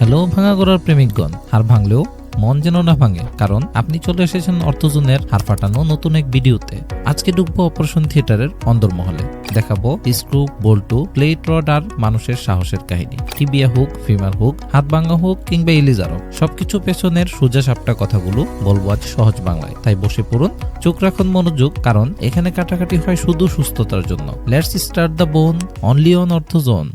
Hello, ভাঙা গড়ার প্রেমিকগণ। হার ভাঙলেও মন যেন না ভাঙে, কারণ আপনি চলে এসেছেন অর্থজনের হার ফাটানো নতুন এক ভিডিওতে। আজকে ঢুকবো অপারেশন থিয়েটারের অন্দরমহলে। দেখাবো স্ক্রু, বল্টু, প্লেট, রড আর মানুষের সাহসের কাহিনী। টিবিয়া হোক ফিমার হোক হাত ভাঙা হোক কিংবা ইলিজার হোক সবকিছু পেছনের সোজা সাপটা কথাগুলো বলব আজ সহজ বাংলায়। তাই বসে পড়ুন, চোখ রাখুন মনোযোগ, কারণ এখানে কাটাকাটি হয় শুধু সুস্থতার জন্য। Let's start the bone only on Orthozone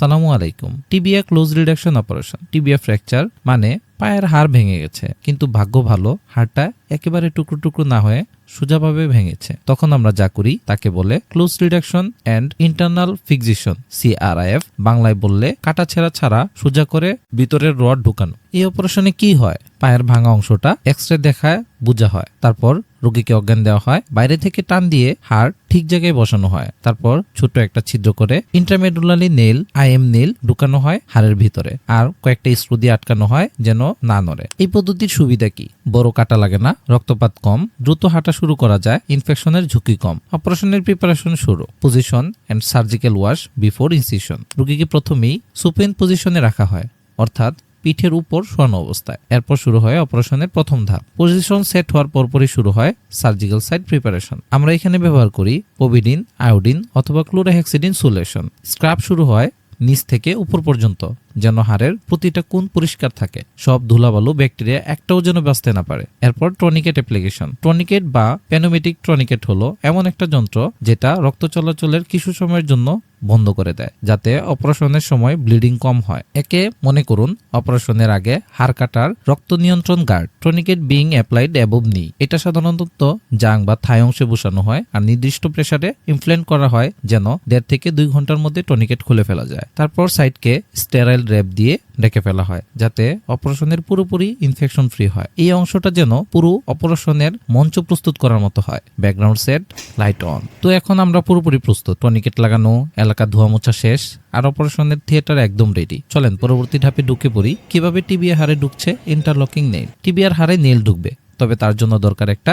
সালামু আলাইকুম। Tibia close reduction operation tibia fracture মানে পায়ের হাড় ভেঙে গেছে, কিন্তু ভাগ্য ভালো, হাড়টা একেবারে টুকরো টুকরো না হয়ে সোজাভাবে ভেঙেছে। তখন আমরা যা করি, তাকে বলে close reduction and internal fixation CRIF বাংলায় বললে কাটা ছেঁড়া ছাড়া সোজা করে ভিতরের রড ঢুকানো। এই অপারেশনে কি হয়? পায়ের ভাঙা অংশটা এক্স রে দেখায়, বোঝা হয়। তারপর রোগীকে অজ্ঞান দেওয়া হয়। বাইরে থেকে টান দিয়ে হাড় ঠিক জায়গায় বসানো হয়। তারপর ছোট একটা ছিদ্র করে ইন্টারমেডুলারি নেল আইএম নেল ঢুকানো হয় হাড়ের ভিতরে। আর কয়েকটা স্ক্রু দিয়ে আটকানো হয় যেন না নড়ে। এই পদ্ধতির সুবিধা কি? বড় কাটা লাগে না, রক্তপাত কম, দ্রুত হাঁটা শুরু করা যায় ইনফেকশনের ঝুঁকি কম। অপারেশনের প্রিপারেশন শুরু position and surgical wash before incision রুগীকে প্রথমেই সুপেন পজিশনে রাখা হয়, অর্থাৎ পিঠের উপর শোয়ানো অবস্থায়। এরপর শুরু হয় অপারেশনের প্রথম ধাপ। পজিশন সেট হওয়ার পরপরই শুরু হয় সার্জিক্যাল সাইট প্রিপারেশন আমরা এখানে ব্যবহার করি পোভিডিন আয়োডিন অথবা ক্লোরোহেক্সিডিন সোলেশন স্ক্রাব শুরু হয় নিচ থেকে উপর পর্যন্ত। যেন হাড়ের প্রতিটা কোণ পরিষ্কার থাকে। সব ধুলাবালু, ব্যাকটেরিয়া একটাও যেন বাঁচতে না পারে। এরপর টনিকেট অ্যাপ্লিকেশন। টনিকেট বা প্যানোমেটিক টনিকেট হলো এমন একটা যন্ত্র যেটা রক্ত চলাচলের কিছু সময়ের জন্য বন্ধ করে দেয়, যাতে অপারেশনের সময় ব্লিডিং কম হয়। একে মনে করুন, অপারেশনের আগে হাড় কাটার রক্ত নিয়ন্ত্রণ guard. Tourniquet being applied above knee এটা সাধারণত জাং বা থাই অংশে বসানো হয় আর নির্দিষ্ট প্রেসারে ইমপ্লেন্ট করা হয় যেন দেড় থেকে দুই ঘণ্টার মধ্যে টনিকেট খুলে ফেলা যায়। তারপর সাইডকে স্টেরাইল র্যাপ দিয়ে ঢেকে ফেলা হয়, যাতে অপারেশনের পুরোপুরি ইনফেকশন ফ্রি হয়। এই অংশটা যেন পুরো অপারেশনের মঞ্চ প্রস্তুত করার মতো হয়। Background set, light on. তো এখন আমরা পুরোপুরি প্রস্তুত। টনিকেট লাগানো, এলাকা ধোয়া মোছা শেষ, আর অপারেশনের থিয়েটার একদম রেডি চলেন, পরবর্তী ধাপে ঢুকে পড়ি। কীভাবে টিবিআর হারে ঢুকছে ইন্টারলকিং নেল টিবিআর হারে নেল ঢুকবে, তবে তার জন্য দরকার একটা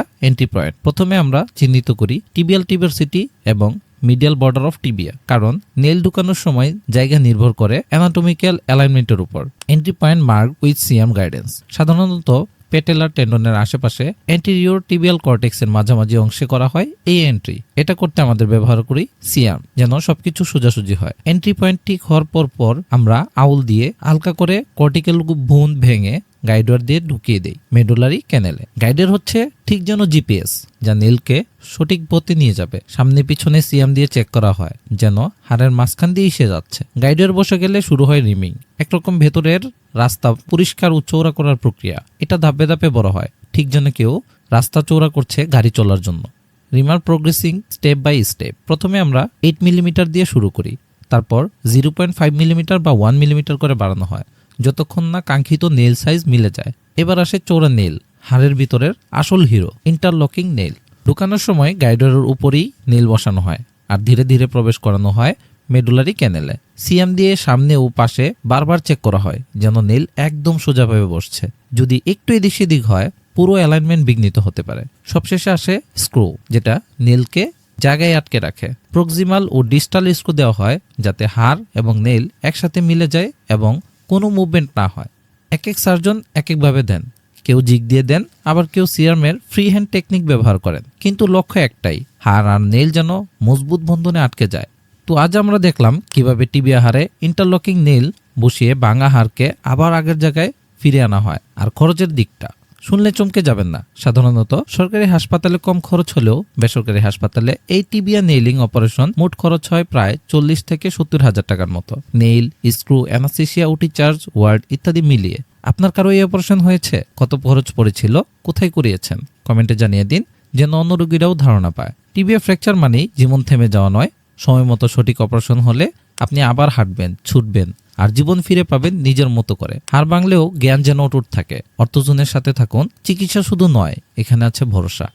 পয়েন্ট প্রথমে আমরা চিহ্নিত করি টিবিয়াল টিবারসিটি এবং মিডিয়াল বর্ডার অফ টিবিয়া। কারণ নেল ঢুকানোর সময় জায়গা নির্ভর করে অ্যানাটমিক্যাল অ্যালাইনমেন্টের উপর। Entry point mark with CM guidance সাধারণত পেটেলার টেন্ডনের আশেপাশে অ্যান্টিরিয়র টিবিয়াল কর্টেক্সের মাঝামাঝি অংশে করা হয় এই এন্ট্রি এটা করতে আমাদের ব্যবহার করি সিয়াম যেন সবকিছু সোজাসুজি হয়। এন্ট্রি পয়েন্ট ঠিক হওয়ার পর পর আমরা আউল দিয়ে হালকা করে কর্টিক্যাল ভুন ভেঙে গাইডওয়ার দিয়ে ঢুকিয়ে দেই মেডুলারি ক্যানেলে। গাইডের হচ্ছে ঠিক যেন জিপিএস, যা নীলকে সঠিক পথে নিয়ে যাবে। সামনে পিছনে সিএম দিয়ে চেক করা হয় যেন হাড়ের মাঝখান দিয়ে এসে যাচ্ছে। গাইডের বসে গেলে শুরু হয় রিমিং। একরকম ভেতরের রাস্তা পরিষ্কার ও চৌড়া করার প্রক্রিয়া। এটা ধাপে ধাপে বড় হয়। ঠিক যেন কেউ রাস্তা চৌড়া করছে গাড়ি চলার জন্য। Reamer progressing step by step. প্রথমে আমরা এইট মিলিমিটার দিয়ে শুরু করি। তারপর জিরো পয়েন্ট ফাইভ মিলিমিটার বা ওয়ান মিলিমিটার করে বাড়ানো হয়। যতক্ষণ না কাঙ্ক্ষিত নেল সাইজ মিলে যায়। এবার আসে চোরা নেল হাড়ের ভিতরের আসল হিরো, ইন্টারলকিং নেল ঢুকানোর সময় গাইডারের উপরই নেল বসানো হয় আর ধীরে ধীরে প্রবেশ করানো হয় মেডুলারি ক্যানেলে। সিএম দিয়ে সামনে ও পাশে বারবার চেক করা হয় যেন নেল একদম সোজাভাবে বসছে। যদি একটু এদিক সেদিক হয়, পুরো অ্যালাইনমেন্ট বিঘ্নিত হতে পারে। সবশেষে আসে স্ক্রু, যেটা নেলকে জায়গায় আটকে রাখে। প্রক্সিমাল ও ডিস্টাল স্ক্রু দেওয়া হয় যাতে হাড় এবং নেল একসাথে মিলে যায় এবং কোনো মুভমেন্ট না হয়। এক এক সার্জন এক একভাবে দেন। কেউ জিগ দিয়ে দেন, আবার কেউ সিরামের ফ্রি হ্যান্ড টেকনিক ব্যবহার করেন। কিন্তু লক্ষ্য একটাই হার আর নেল যেন মজবুত বন্ধনে আটকে যায়। তো আজ আমরা দেখলাম কীভাবে টিবি হারে ইন্টারলকিং নেল বসিয়ে বাঙা হারকে আবার আগের জায়গায় ফিরে আনা হয়। আর খরচের দিকটা। শুনলে চমকে যাবেন না। সাধারণত সরকারি হাসপাতালে কম খরচ হলেও বেসরকারি হাসপাতালে এই টিবিয়া নেইলিং অপারেশন মোট খরচ হয় প্রায় চল্লিশ থেকে সত্তর হাজার টাকার মতো। Nail, screw anaesthesia OT charge, ward ইত্যাদি মিলিয়ে। আপনার কারও এই অপারেশন হয়েছে? কত খরচ পড়েছিল? কোথায় করিয়েছেন? কমেন্টে জানিয়ে দিন, যেন অন্য রোগীরাও ধারণা পায়। টিবিয়া ফ্র্যাকচার মানেই জীবন থেমে যাওয়া নয়। সময় মতো সঠিক অপারেশন হলে আপনি আবার হাঁটবেন, ছুটবেন। আর জীবন ফিরে পাবেন নিজের মতো করে। হার বাংলেও জ্ঞান যেন অটুট থাকে। অর্থজনের সাথে থাকুন। চিকিৎসা শুধু নয়, এখানে আছে ভরসা।